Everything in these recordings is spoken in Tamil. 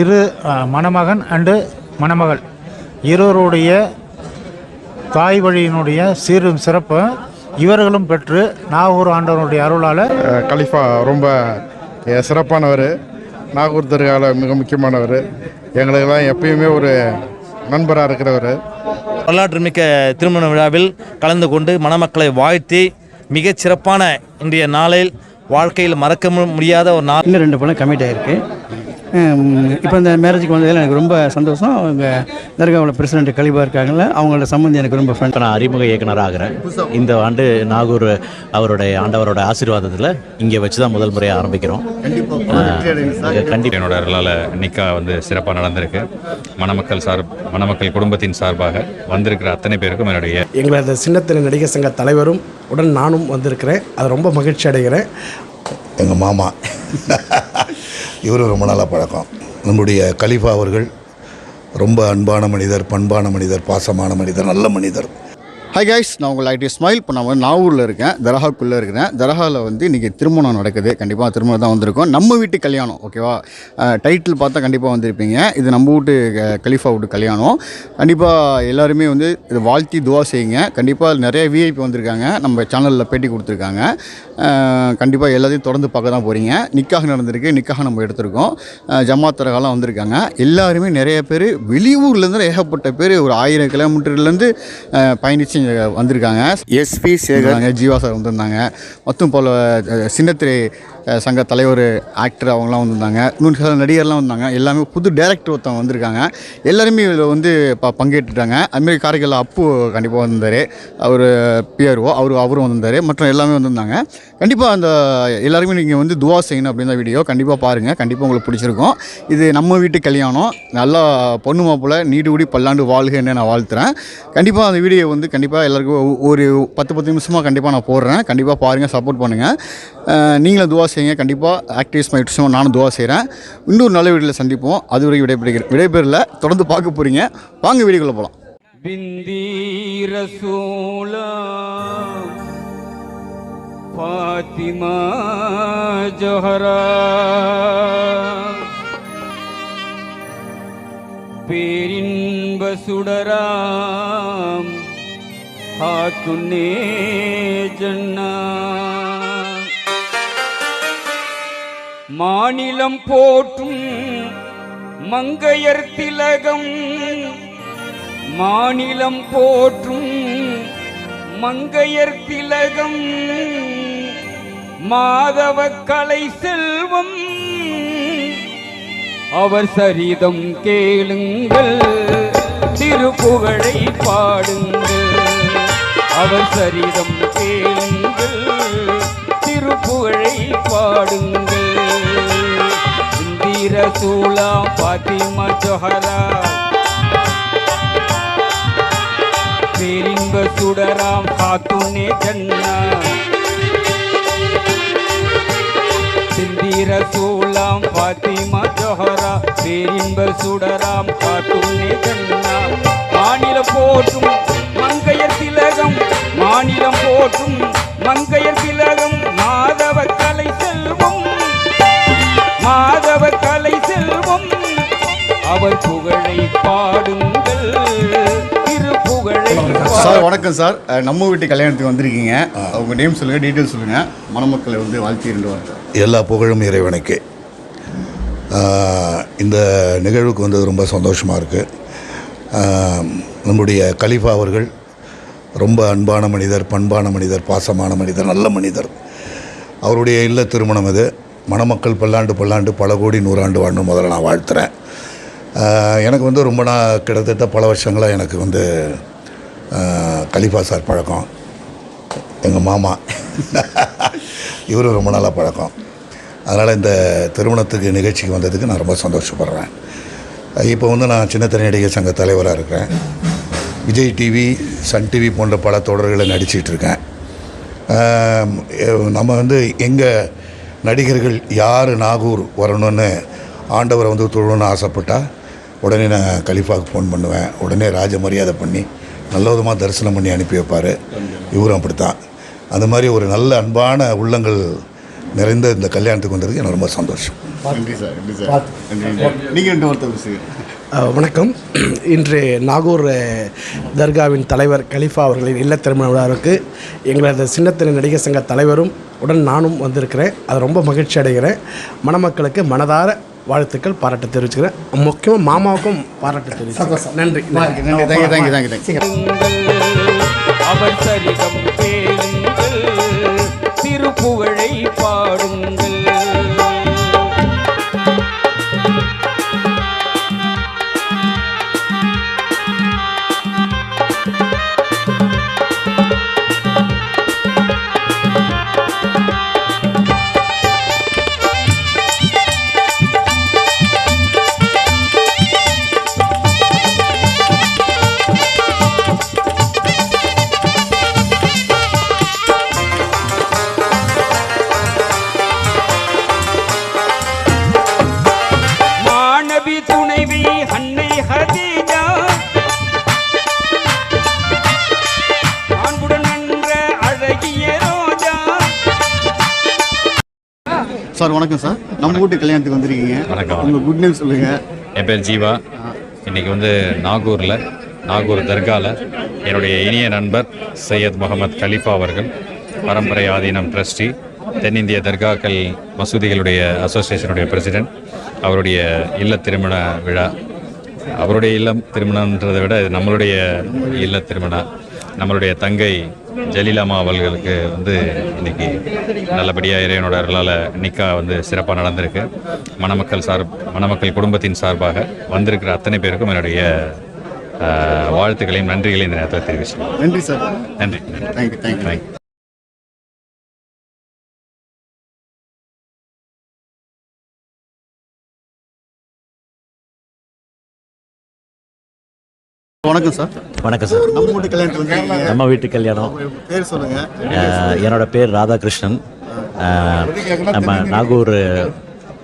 இரு மணமகன் அண்டு மணமகள். இருவருடைய தாய் வழியினுடைய சீரும் சிறப்பு. இவர்களும் பெற்று நாகூர் ஆண்டவனுடைய அருளால் கலிஃபா ரொம்ப சிறப்பானவர். நாகூர் தர்காவில் மிக முக்கியமானவர். எங்களுக்கெல்லாம் எப்பயுமே ஒரு நண்பராக இருக்கிறவர். வரலாற்று மிக்க திருமண விழாவில் கலந்து கொண்டு மணமக்களை வாழ்த்தி மிகச் சிறப்பான இன்றைய நாளில் வாழ்க்கையில் மறக்க முடியாத ஒரு நாள். இன்னும் ரெண்டு படம் கமிட் ஆகிருக்கு இப்போ இந்த மேரேஜுக்கு வந்ததில் எனக்கு ரொம்ப சந்தோஷம். அவங்க தர்காவில் பிரசிடென்ட் கலிபா இருக்காங்கல்ல அவங்களோட சம்மந்தி எனக்கு ரொம்ப ஃப்ரெண்ட் நான் அறிமுக இயக்குனர் ஆகிறேன். இந்த ஆண்டு நாகூர் அவருடைய ஆண்டவரோட ஆசீர்வாதத்தில் இங்கே வச்சு தான் முதல் முறையாக ஆரம்பிக்கிறோம். கண்டிப்பாக என்னோட அருளால் நிக்கா வந்து சிறப்பாக நடந்திருக்கு. மணமக்கள் சார் மணமக்கள் குடும்பத்தின் சார்பாக வந்திருக்கிற அத்தனை பேருக்கும் என்னுடைய எங்களது சின்னத்திரை நடிகர் சங்க தலைவரும் உடன் நானும் வந்திருக்கிறேன். அது ரொம்ப மகிழ்ச்சி அடைகிறேன். எங்கள் மாமா. இவரும் ரொம்ப நாளாக பழக்கம். நம்முடைய கலிஃபா அவர்கள் ரொம்ப அன்பான மனிதர் பண்பான மனிதர் பாசமான மனிதர் நல்ல மனிதர். ஹை கைஸ் நான் உங்கள் ஐடி ஸ்மைல் இப்போ நான் வந்து நாகூரில் இருக்கேன். தரஹாக்குள்ளே இருக்கிறேன். தரஹாவில் வந்து இன்றைக்கி திருமணம் நடக்குது. கண்டிப்பாக திருமணம் தான் வந்திருக்கோம். நம்ம வீட்டு கல்யாணம் ஓகேவா டைட்டில் பார்த்தா கண்டிப்பாக வந்திருப்பீங்க. இது நம்ம வீட்டு கலிஃபா கலீஃபா வீட்டு கல்யாணம். கண்டிப்பாக எல்லாருமே வந்து இது வாழ்த்தி துவா செய்யுங்க. கண்டிப்பாக நிறைய விஐபி வந்திருக்காங்க. நம்ம சேனலில் பேட்டி கொடுத்துருக்காங்க. கண்டிப்பாக எல்லாத்தையும் தொடர்ந்து பார்க்க தான் போகிறீங்க நிக்காக நடந்திருக்கு. நிக்காக நம்ம எடுத்திருக்கோம். அஹ் ஜமாத் தரகாலாம் வந்திருக்காங்க. எல்லாருமே நிறைய பேர் வெளியூர்லேருந்து ஏகப்பட்ட பேர் ஒரு ஆயிரம் கிலோமீட்டர்லேருந்து பயணித்து வந்திருக்காங்க. எஸ்பி சேகராங்க ஜீவா சார் வந்திருந்தாங்க. மற்றும் போல் சின்னத்திரை சங்க தலைவர் ஆக்டர் அவங்களாம் வந்திருந்தாங்க. இன்னொரு சில நடிகர்லாம் வந்தாங்க. எல்லாமே புது டேரக்டர் ஒருத்தவங்க வந்திருக்காங்க. எல்லாருமே இதில் வந்து ப பங்கேற்றுட்டாங்க அதுமாரி காரைக்கால் அப்பு கண்டிப்பாக வந்திருந்தார். அவர் பிஆர்ஓ அவர் அவரும் வந்திருந்தார். மற்றும் எல்லாமே வந்திருந்தாங்க. கண்டிப்பாக அந்த எல்லாருமே நீங்கள் வந்து துவா செய்யணும் அப்படின்னு வீடியோ கண்டிப்பாக பாருங்கள் கண்டிப்பாக உங்களுக்கு பிடிச்சிருக்கும். இது நம்ம வீட்டு கல்யாணம். நல்லா பொண்ணு மாப்பிள்ளை நீடு கூடி பல்லாண்டு வாழ்கன்னு நான் வாழ்த்துறேன். கண்டிப்பாக அந்த வீடியோ வந்து கண்டிப்பாக எல்லாருக்கும் ஒரு பத்து பத்து நிமிஷமாக கண்டிப்பாக நான் போடுறேன். கண்டிப்பாக பாருங்கள் சப்போர்ட் பண்ணுங்கள் நீங்களும் துவா செய்யுங்க. கண்டிப்பாக ஆக்டிவிஸ் மை நானும் துவா செய்கிறேன் இன்னொரு நல்ல வீடியோவில் சந்திப்போம். அது வரைக்கும் விடைபெறுகிறேன். விடைபெறல தொடர்ந்து பார்க்க போகிறீங்க வாங்க வீடியோக்குள்ளே போகலாம் فاطمہ جوہرا பேரின்ப சுடராம் ஹாத்துனே ஜன்னா. மாநிலம் போற்றும் மங்கையர் திலகம். மாநிலம் போற்றும் மங்கையர் திலகம். மாதவ கலை செல்வம். அவர் சரிதம் கேளுங்கள். திருப்புகழை பாடுங்கள். அவர் சரிதம் கேளுங்கள். திருப்புகழை பாடுங்கள். ரசூலா பாத்திமா ஜொஹரா பேரின்ப சுடராம் காத்துனே ஜன்னா சிந்தி ரசூலாம் பாத்திமா ஜொஹரா பேரின்ப சுடராம் காத்துனே ஜன்னா மாநிலம் போற்றும் மங்கையர் திலகம் மாநிலம் போற்றும் மங்கையர் திலகம் மாதவ கலை செல்வம் மாதவ கலை அவர் புகழை பாடுங்கள். சார். வணக்கம் சார். நம்ம வீட்டு கல்யாணத்துக்கு வந்திருக்கீங்க. உங்க நேம் சொல்லுங்கள் டீட்டெயில் சொல்லுங்கள் மணமக்களை வந்து வாழ்த்தி ரெண்டு வார்த்தை எல்லா புகழும் இறைவனுக்கு. இந்த நிகழ்வுக்கு வந்தது ரொம்ப சந்தோஷமாக இருக்குது நம்முடைய கலிஃபா அவர்கள் ரொம்ப அன்பான மனிதர் பண்பான மனிதர் பாசமான மனிதர் நல்ல மனிதர். அவருடைய இல்ல திருமணம் இது மணமக்கள் பல்லாண்டு பல்லாண்டு பல கோடி நூறாண்டு வாழணும். முதல்ல நான் வாழ்த்துறேன். எனக்கு வந்து ரொம்ப நான் கிட்டத்தட்ட பல வருஷங்களாக எனக்கு வந்து கலிஃபா சார் பழக்கம். எங்கள் மாமா. இவரும் ரொம்ப நாளாக பழக்கம். அதனால் இந்த திருமணத்துக்கு நிகழ்ச்சிக்கு வந்ததுக்கு நான் ரொம்ப சந்தோஷப்படுறேன். இப்போ வந்து நான் சின்ன நடிகர் சங்க தலைவராக இருக்கிறேன். விஜய் டிவி சன் டிவி போன்ற பல தொடர்களை நடிச்சிட்டு இருக்கேன். நம்ம வந்து எங்கள் நடிகர்கள் யார் நாகூர் வரணும்னு ஆண்டவரை வந்து தொழணும்னு ஆசைப்பட்டால் உடனே நான் கலிஃபாவுக்கு ஃபோன் பண்ணுவேன். உடனே ராஜ மரியாதை பண்ணி நல்ல விதமாக தரிசனம் பண்ணி அனுப்பி வைப்பார். இவரும் அப்படித்தான். அந்த மாதிரி ஒரு நல்ல அன்பான உள்ளங்கள் நிறைந்த இந்த கல்யாணத்துக்கு வந்ததுக்கு எனக்கு ரொம்ப சந்தோஷம். நன்றி சார் நன்றி சார். நன்றி வணக்கம். இன்று நாகூர் தர்காவின் தலைவர் கலிஃபா அவர்களின் இல்ல திருமண விழாவுக்கு எங்களது சின்னத்திரை நடிகர் சங்க தலைவரும் உடன் நானும் வந்திருக்கிறேன். அது ரொம்ப மகிழ்ச்சி அடைகிறேன். மணமக்களுக்கு மனதார வாழ்த்துக்கள் பாராட்டு தெரிவிச்சுக்கிறேன். முக்கியமாக மாமாவுக்கும் பாராட்டு தெரிவிச்சுக்கிறேன். நன்றி. நன்றி. Thank you thank you thank you thank you. அவர் சரிதம் கேளுங்கள் திருப்புகழை சார் வணக்கம் சார். நம்ம வீட்டு கல்யாணத்துக்கு வந்திருக்கீங்க. வணக்கம். உங்கள் குட் நேம் சொல்லுங்கள் என் பேர் ஜீவா. இன்னைக்கு வந்து நாகூரில் நாகூர் தர்காவில் என்னுடைய இனிய நண்பர் சையத் முகமது கலீஃபா அவர்கள் பரம்பரை ஆதீனம் ட்ரஸ்டி தென்னிந்திய தர்காக்கள் மசூதிகளுடைய அசோசியேஷனுடைய பிரசிடென்ட் அவருடைய இல்ல திருமண விழா. அவருடைய இல்லம் திருமணன்றதை விட இது நம்மளுடைய இல்ல திருமணம் நம்மளுடைய தங்கை ஜலீலாமா அவர்களுக்கு வந்து இன்னைக்கு நல்லபடியாக இறைவனோட அருளால் நிக்கா வந்து சிறப்பாக நடந்திருக்கு. மணமக்கள் சார் மணமக்கள் குடும்பத்தின் சார்பாக வந்திருக்கிற அத்தனை பேருக்கும் என்னுடைய வாழ்த்துக்களையும் நன்றிகளையும் இந்த நேரத்தில் தெரிவிச்சுக்கிறேன். நன்றி சார். நன்றி. Thank you thank you thank you வணக்கம் சார். வணக்கம் சார். நம்ம வீட்டு வந்திருக்கீங்க. நம்ம வீட்டு கல்யாணம். பேர் சொல்லுங்கள் அஹ், என்னோட பேர் ராதாகிருஷ்ணன். நம்ம நாகூர்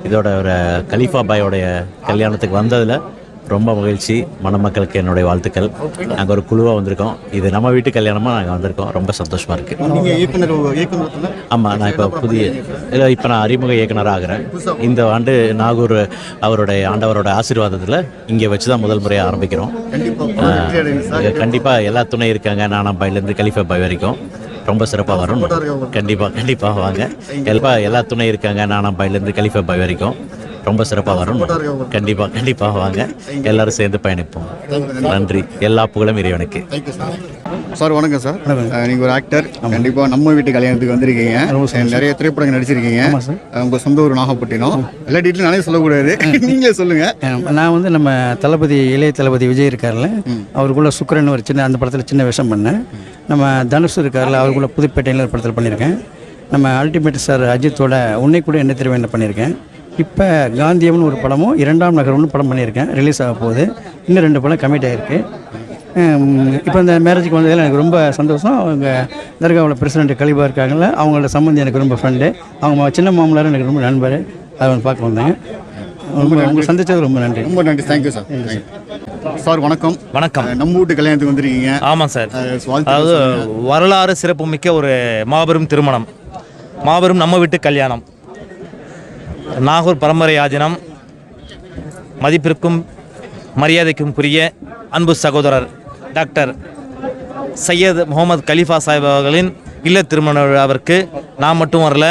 இதோட ஒரு கலீஃபா பாயோடைய கல்யாணத்துக்கு வந்ததில் ரொம்ப மகிழ்ச்சி மணமக்களுக்கு என்னுடைய வாழ்த்துக்கள். நாங்கள் ஒரு குழுவாக வந்திருக்கோம். இது நம்ம வீட்டு கல்யாணமாக நாங்கள் வந்திருக்கோம். ரொம்ப சந்தோஷமாக இருக்குது ஆமாம் நான் இப்போ புதிய இல்லை இப்போ நான் அறிமுக இயக்குனராக ஆகிறேன். இந்த ஆண்டு நாகூர் அவருடைய ஆண்டவரோட ஆசீர்வாதத்தில் இங்கே வச்சு தான் முதல் முறையாக ஆரம்பிக்கிறோம். கண்டிப்பாக கண்டிப்பாக எல்லா துணை இருக்காங்க. நானா பாயிலேருந்து கலிஃபா பாய் வரைக்கும். ரொம்ப சிறப்பாக வரும் கண்டிப்பாக கண்டிப்பாக வாங்க. எல்லா எல்லா துணை இருக்காங்க. நானா பாயிலேருந்து கலிஃபா பாய் வரைக்கும். ரொம்ப சிறப்பாக வரும் கண்டிப்பாக கண்டிப்பாக வாங்க. எல்லாரும் சேர்ந்து பயணிப்போம். நன்றி. எல்லா புகழும் இறைவனுக்கு. தேங்க்யூ சார் சார் வணக்கம் சார் நீங்கள் ஒரு ஆக்டர் கண்டிப்பாக நம்ம வீட்டு கல்யாணத்துக்கு வந்திருக்கீங்க. நிறைய திரைப்படங்கள் நடிச்சிருக்கீங்க. உங்கள் சொந்த ஊர் நாகப்பட்டினம். எல்லா டீட்டெயிலும் நானே சொல்லக்கூடாது. நீங்களே சொல்லுங்கள் நான் வந்து நம்ம தளபதி இளைய தளபதி விஜய் இருக்கார்ல அவருக்குள்ள சுக்கரன் ஒரு சின்ன அந்த படத்தில் சின்ன வேஷம் பண்ணேன். நம்ம தனுஷ் இருக்கார்ல அவருக்குள்ள புதுப்பேட்டையில் ஒரு படத்தில் பண்ணியிருக்கேன். நம்ம அல்டிமேட் சார் அஜித்தோட உன்னை கூட என்ன திருவேண்ட பண்ணியிருக்கேன். இப்போ காந்தியம்னு ஒரு படமும் இரண்டாம் நகரம்னு படம் பண்ணியிருக்கேன். ரிலீஸ் ஆக போகுது. இன்னும் ரெண்டு படம் கமிட் ஆகிருக்கு இப்போ இந்த மேரேஜுக்கு வந்ததில் எனக்கு ரொம்ப சந்தோஷம். அவங்க தர்காவில் பிரசிடென்ட் கலிபா இருக்காங்கல்ல அவங்களோட சம்மந்தி எனக்கு ரொம்ப ஃப்ரெண்டு அவங்க சின்ன மாமனார் எனக்கு ரொம்ப நண்பர். அதை வந்து பார்க்க வந்தேன். ரொம்ப உங்களை சந்திச்சது ரொம்ப நன்றி. ரொம்ப நன்றி. தேங்க்யூ சார் சார் வணக்கம். வணக்கம். நம்ம வீட்டு கல்யாணத்துக்கு வந்திருக்கீங்க. ஆமாம் சார் அதாவது. வரலாறு சிறப்புமிக்க ஒரு மாபெரும் திருமணம். மாபெரும் நம்ம வீட்டு கல்யாணம். நாகூர் பரம்பரை ஆஜனம் மதிப்பிற்கும் மரியாதைக்கும் புரிய அன்பு சகோதரர் டாக்டர் சையத் முகமது கலீஃபா சாஹிப் அவர்களின் இல்ல திருமண விழாவிற்கு நான் மட்டும் வரல.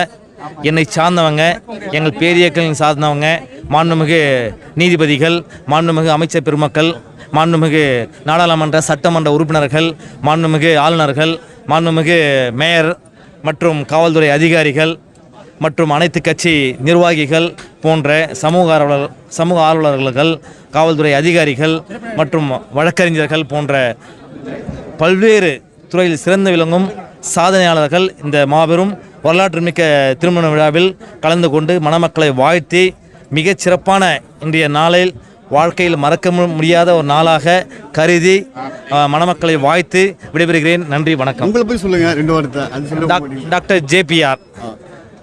என்னை சார்ந்தவங்க எங்கள் பேரியக்களின் சார்ந்தவங்க மாண்புமிகு நீதிபதிகள் மாண்புமிகு அமைச்சர் பெருமக்கள் மாண்புமிகு நாடாளுமன்ற சட்டமன்ற உறுப்பினர்கள் மாண்புமிகு ஆளுநர்கள் மாண்புமிகு மேயர் மற்றும் காவல்துறை அதிகாரிகள் மற்றும் அனைத்து கட்சி நிர்வாகிகள் போன்ற சமூக ஆர்வலர் சமூக ஆர்வலர்கள் காவல்துறை அதிகாரிகள் மற்றும் வழக்கறிஞர்கள் போன்ற பல்வேறு துறையில் சிறந்து விளங்கும் சாதனையாளர்கள் இந்த மாபெரும் வரலாற்றுமிக்க திருமண விழாவில் கலந்து கொண்டு மணமக்களை வாழ்த்தி மிகச் சிறப்பான இன்றைய நாளில் வாழ்க்கையில் மறக்க முடியாத ஒரு நாளாக கருதி மணமக்களை வாழ்த்து விடைபெறுகிறேன். நன்றி வணக்கம். உங்களை போய் சொல்லுங்க ரெண்டு வார்த்தை. டாக்டர் ஜேபிஆர்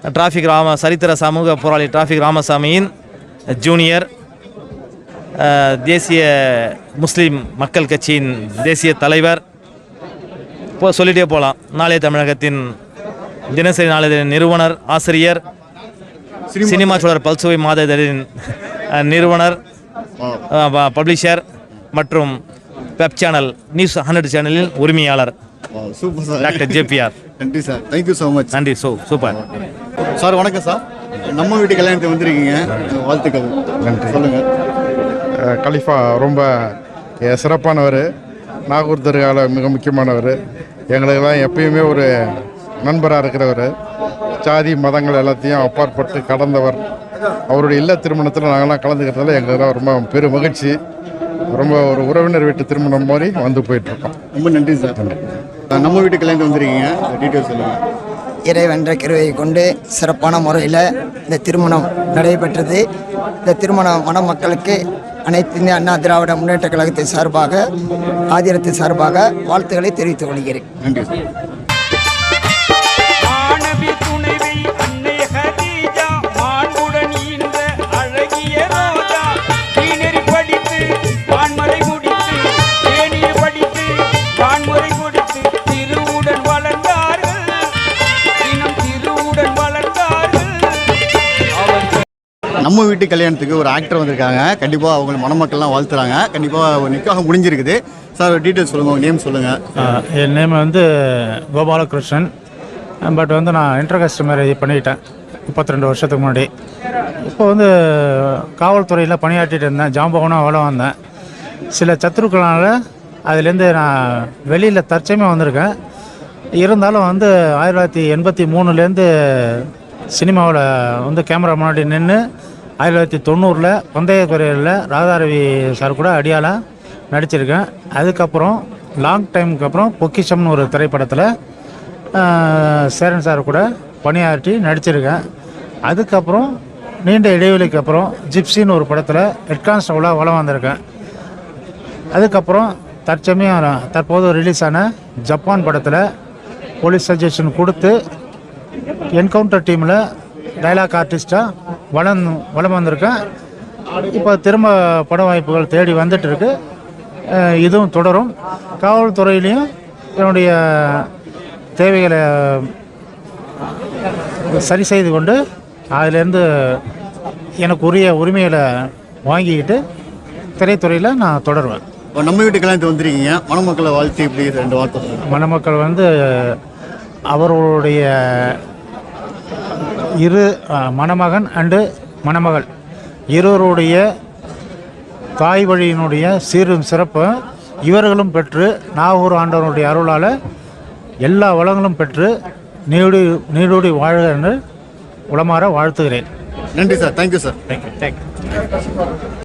டிராஃபிக் ராம சரித்திர சமூக போராளி டிராஃபிக் ராமசாமியின் ஜூனியர் தேசிய முஸ்லீம் மக்கள் கட்சியின் தேசிய தலைவர் இப்போ சொல்லிட்டே போகலாம் நாளைய தமிழகத்தின் தினசரி நாளிதழின் நிறுவனர் ஆசிரியர் சினிமா சுடர் பல்சுவை மாத இதழின் நிறுவனர் பப்ளிஷர் மற்றும் வெப் சேனல் நியூஸ் ஹண்ட்ரட் சேனலின் உரிமையாளர். டாக்டர் ஜேபிஆர் நன்றி sir. Thank you so much நன்றி சோ சூப்பர். சார் வணக்கம் சார். நம்ம வீட்டு கல்யாணத்துக்கு வந்திருக்கீங்க. வாழ்த்துக்கள். நன்றி. சொல்லுங்கள் கலிஃபா ரொம்ப சிறப்பானவர். நாகூர் தர்காவில் மிக முக்கியமானவர். எங்களுக்கெல்லாம் எப்பயுமே ஒரு நண்பராக இருக்கிறவர். ஜாதி மதங்கள் எல்லாத்தையும் அப்பாற்பட்டு கடந்தவர். அவருடைய இல்ல திருமணத்தில் நாங்கள்லாம் கலந்துக்கிறதுல எங்களுக்கெல்லாம் ரொம்ப பெரும் மகிழ்ச்சி. ரொம்ப ஒரு உறவினர் வீட்டு திருமணம் மாதிரி வந்து போயிட்டுருக்கோம். ரொம்ப நன்றி சார். நம்ம வீட்டு கல்யாணத்துக்கு வந்திருக்கீங்க? டீட்டெயில்ஸ் சொல்லுங்கள் இறைவென்ற கிருவையை கொண்டு சிறப்பான முறையில் இந்த திருமணம் நடைபெற்றது. இந்த திருமண மணமக்களுக்கு அனைத்து இந்திய அண்ணா திராவிட முன்னேற்ற கழகத்தின் சார்பாக ஆதிரத்தின் சார்பாக வாழ்த்துக்களை தெரிவித்துக் கொள்கிறேன். நன்றி நம்ம வீட்டு கல்யாணத்துக்கு ஒரு ஆக்டர் வந்திருக்காங்க. கண்டிப்பாக அவங்க மணமக்கள்லாம் வாழ்த்துறாங்க. கண்டிப்பாக நிக்காக முடிஞ்சிருக்குது. சார் டீட்டெயில்ஸ் சொல்லுங்கள் உங்கள் நேம் சொல்லுங்கள் என் நேம் வந்து கோபாலகிருஷ்ணன். பட் வந்து நான் இன்டர்காஸ்ட் மேரேஜ் பண்ணிக்கிட்டேன் முப்பத்தி ரெண்டு வருஷத்துக்கு முன்னாடி. இப்போ வந்து காவல்துறையில் பணியாற்றிட்டு இருந்தேன். ஜாம்பவனாக வேலை வந்தேன் சில சத்துருக்களால் அதுலேருந்து நான் வெளியில் தற்சயமாக வந்திருக்கேன். இருந்தாலும் வந்து ஆயிரத்தி தொள்ளாயிரத்தி எண்பத்தி மூணுலேருந்து சினிமாவில் வந்து கேமரா முன்னாடி நின்று ஆயிரத்தி தொள்ளாயிரத்தி தொண்ணூறில் பந்தய குறையில் ராதாரவி சார் கூட அடியாலாக நடிச்சிருக்கேன். அதுக்கப்புறம் லாங் டைமுக்கு அப்புறம் பொக்கிஷம்னு ஒரு திரைப்படத்தில் சேரன் சார் கூட பணியாற்றி நடிச்சிருக்கேன். அதுக்கப்புறம் நீண்ட இடைவெளிக்கு அப்புறம் ஜிப்சின்னு ஒரு படத்தில் ஹெட் கான்ஸ்டபுளாக வளம் வந்திருக்கேன். அதுக்கப்புறம் தற்சமயம் தற்போது ரிலீஸ் ஆன ஜப்பான் படத்தில் போலீஸ் சஜஷன் கொடுத்து என்கவுண்டர் டீமில் டைலாக் ஆர்டிஸ்ட்டாக வளம் வளம் வந்திருக்கேன் இப்போ திரும்ப பட வாய்ப்புகள் தேடி வந்துட்டு இருக்கு இதுவும் தொடரும். காவல்துறையிலையும் என்னுடைய தேவைகளை சரி செய்து கொண்டு அதிலேருந்து எனக்கு உரிய உரிமைகளை வாங்கிக்கிட்டு திரைத்துறையில் நான் தொடருவேன். இப்போ நம்ம வீட்டு கல்யாணத்துக்கு வந்திருக்கீங்க. மணமக்களை வாழ்த்து இப்படி ரெண்டு வார்த்தை மணமக்கள் வந்து அவர்களுடைய இரு மணமகன் அண்டு மணமகள். இருவருடைய தாய் வழியினுடைய சீரும் சிறப்பு. இவர்களும் பெற்று நாகூர் ஆண்டவனுடைய அருளால் எல்லா வளங்களும் பெற்று நீடு நீடூடி வாழ்க என்று உளமாற வாழ்த்துகிறேன். நன்றி sir. Thank you sir thank you thank you